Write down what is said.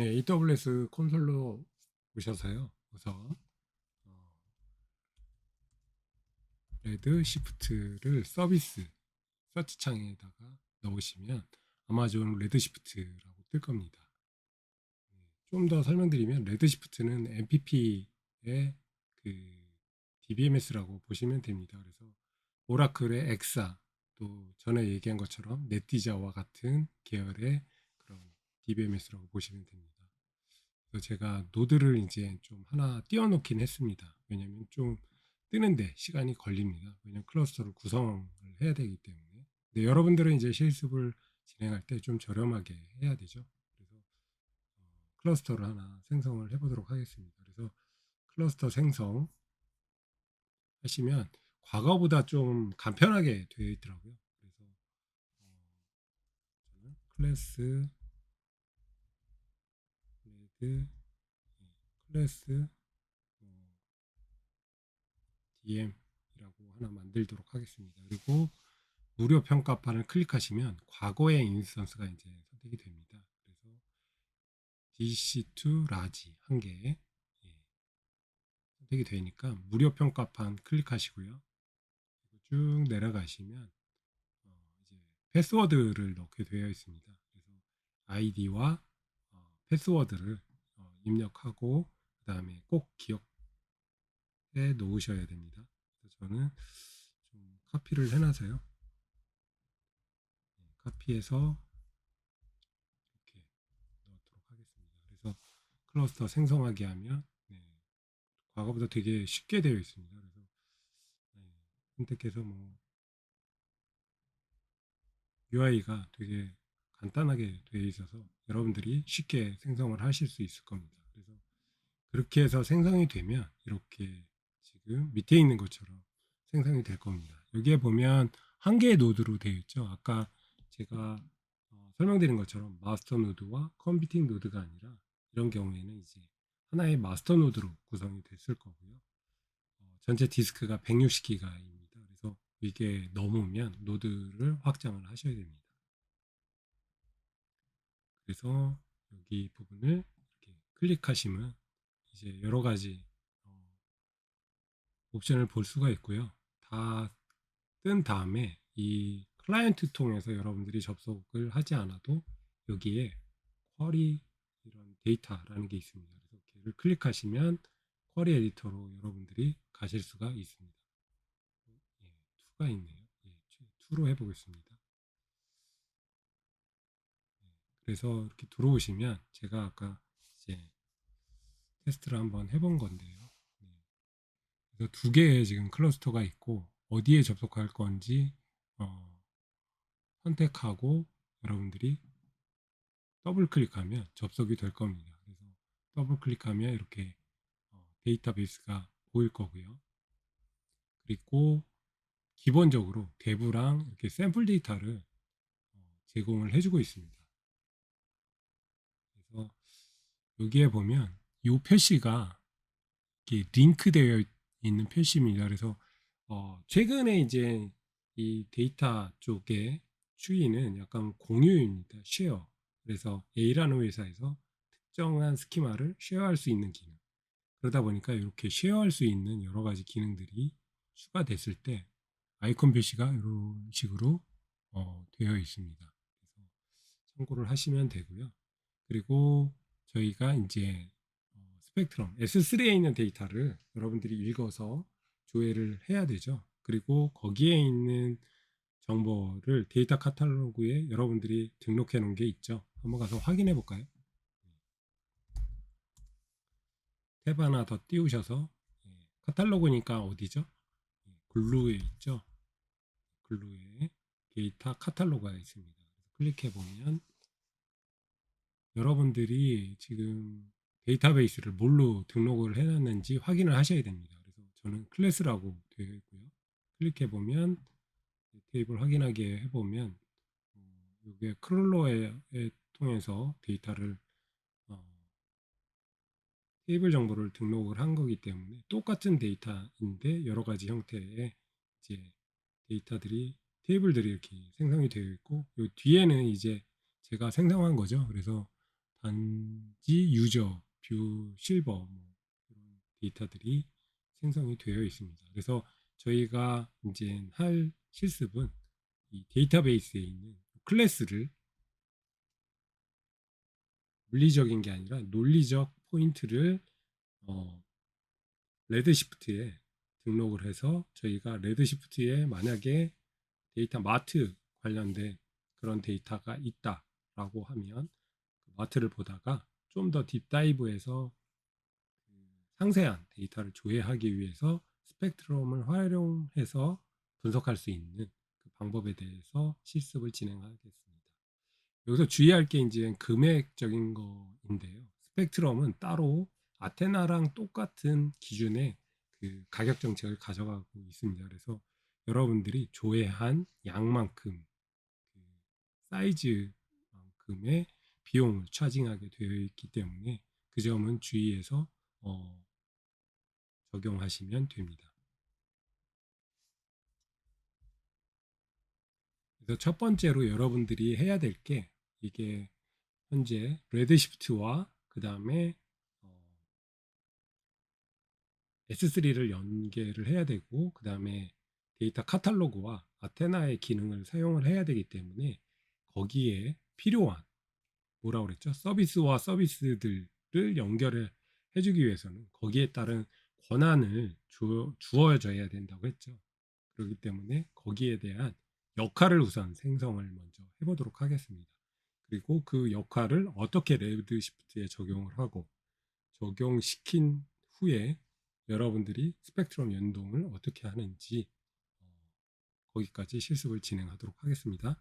네, AWS 콘솔로 오셔서요. 우선 어, 레드 시프트를 서비스 서치 창에다가 넣으시면 아마존 레드 시프트라고 뜰 겁니다. 좀 더 설명드리면 레드 시프트는 MPP의 그 DBMS라고 보시면 됩니다. 그래서 오라클의 엑사 또 전에 얘기한 것처럼 네티자와 같은 계열의 그런 DBMS라고 보시면 됩니다. 그래서 제가 노드를 이제 좀 하나 띄워놓긴 했습니다. 왜냐면 좀 뜨는데 시간이 걸립니다. 왜냐면 클러스터를 구성을 해야 되기 때문에. 근데 여러분들은 이제 실습을 진행할 때 좀 저렴하게 해야 되죠. 그래서 어, 클러스터를 하나 생성을 해보도록 하겠습니다. 그래서 클러스터 생성 하시면 과거보다 좀 간편하게 되어 있더라고요. 그래서 어, 클래스 레드 예, 클래스 뭐, DM이라고 하나 만들도록 하겠습니다. 그리고 무료 평가판을 클릭하시면 과거의 인스턴스가 이제 선택이 됩니다. 그래서 DC2 라지 한 개. 예, 선택이 되니까 무료 평가판 클릭하시고요. 쭉 내려가시면 어, 이제 패스워드를 넣게 되어 있습니다. 그래서 아이디와 어, 패스워드를 어, 입력하고 그 다음에 꼭 기억해 놓으셔야 됩니다. 그래서 저는 좀 카피를 해놔서요. 네, 카피해서 이렇게 넣도록 하겠습니다. 그래서 클러스터 생성하게 하면 네, 과거보다 되게 쉽게 되어 있습니다. 그래서 네, 선택해서 뭐 UI가 되게 간단하게 되어 있어서 여러분들이 쉽게 생성을 하실 수 있을 겁니다. 그래서 그렇게 해서 생성이 되면 이렇게 지금 밑에 있는 것처럼 생성이 될 겁니다. 여기에 보면 한 개의 노드로 되어 있죠. 아까 제가 어, 설명드린 것처럼 마스터 노드와 컴퓨팅 노드가 아니라 이런 경우에는 이제 하나의 마스터 노드로 구성이 됐을 거고요. 어, 전체 디스크가 160기가입니다. 그래서 이게 넘으면 노드를 확장을 하셔야 됩니다. 그래서 여기 부분을 이렇게 클릭하시면 이제 여러 가지 어, 옵션을 볼 수가 있고요. 다 뜬 다음에 이 클라이언트 통해서 여러분들이 접속을 하지 않아도 여기에 쿼리 이런 데이터라는 게 있습니다. 그래서 걔를 클릭하시면 쿼리 에디터로 여러분들이 가실 수가 있습니다. 예, 2가 있네요. 예, 2로 해보겠습니다. 예, 그래서 이렇게 들어오시면 제가 아까 이제 테스트를 한번 해본 건데요. 네. 그래서 두 개의 지금 클러스터가 있고 어디에 접속할 건지 어, 선택하고 여러분들이 더블 클릭하면 접속이 될 겁니다. 그래서 더블 클릭하면 이렇게 어, 데이터베이스가 보일 거고요. 그리고 기본적으로 대부랑 이렇게 샘플 데이터를 어, 제공을 해주고 있습니다. 그래서 여기에 보면 이 표시가 링크되어 있는 표시입니다. 그래서 어, 최근에 이제 이 데이터 쪽의 추이는 약간 공유입니다. 쉐어. 그래서 A라는 회사에서 특정한 스키마를 쉐어할 수 있는 기능. 그러다 보니까 이렇게 쉐어할 수 있는 여러 가지 기능들이 추가됐을 때 아이콘 표시가 이런 식으로 어, 되어 있습니다. 그래서 참고를 하시면 되고요. 그리고 저희가 이제 어, 스펙트럼 S3에 있는 데이터를 여러분들이 읽어서 조회를 해야 되죠. 그리고 거기에 있는 정보를 데이터 카탈로그에 여러분들이 등록해 놓은 게 있죠. 한번 가서 확인해 볼까요? 탭 하나 더 띄우셔서 예, 카탈로그니까 어디죠? 예, 글루에 있죠. 글루에 데이터 카탈로그가 있습니다. 클릭해 보면 여러분들이 지금 데이터베이스를 뭘로 등록을 해놨는지 확인을 하셔야 됩니다. 그래서 저는 클래스라고 되어 있고요. 클릭해 보면 테이블 확인하게 해보면 어, 이게 크롤러에 통해서 데이터를 어, 테이블 정보를 등록을 한 거기 때문에 똑같은 데이터인데 여러 가지 형태의 이제 데이터들이 테이블들이 이렇게 생성이 되어 있고 이 뒤에는 이제 제가 생성한 거죠. 그래서 단지 유저, 뷰, 실버 뭐 이런 데이터들이 생성이 되어 있습니다. 그래서 저희가 이제 할 실습은 이 데이터베이스에 있는 클래스를 물리적인 게 아니라 논리적 포인트를 어, 레드시프트에 등록을 해서 저희가 레드시프트에 만약에 데이터 마트 관련된 그런 데이터가 있다라고 하면 그 마트를 보다가 좀 더 딥다이브해서 그 상세한 데이터를 조회하기 위해서 스펙트럼을 활용해서 분석할 수 있는 그 방법에 대해서 실습을 진행하겠습니다. 여기서 주의할 게 이제 금액적인 거인데요. 스펙트럼은 따로 아테나랑 똑같은 기준의 그 가격 정책을 가져가고 있습니다. 그래서 여러분들이 조회한 양만큼 그 사이즈만큼의 비용을 차징하게 되어 있기 때문에 그 점은 주의해서 어, 적용하시면 됩니다. 그래서 첫 번째로 여러분들이 해야 될 게 이게 현재 레드시프트와 그 다음에 S3를 연계를 해야 되고 그 다음에 데이터 카탈로그와 아테나의 기능을 사용을 해야 되기 때문에 거기에 필요한 뭐라 그랬죠? 서비스와 서비스들을 연결을 해주기 위해서는 거기에 따른 권한을 주, 주어져야 된다고 했죠. 그렇기 때문에 거기에 대한 역할을 우선 생성을 먼저 해보도록 하겠습니다. 그리고 그 역할을 어떻게 레드시프트에 적용을 하고 적용시킨 후에 여러분들이 스펙트럼 연동을 어떻게 하는지 어, 거기까지 실습을 진행하도록 하겠습니다.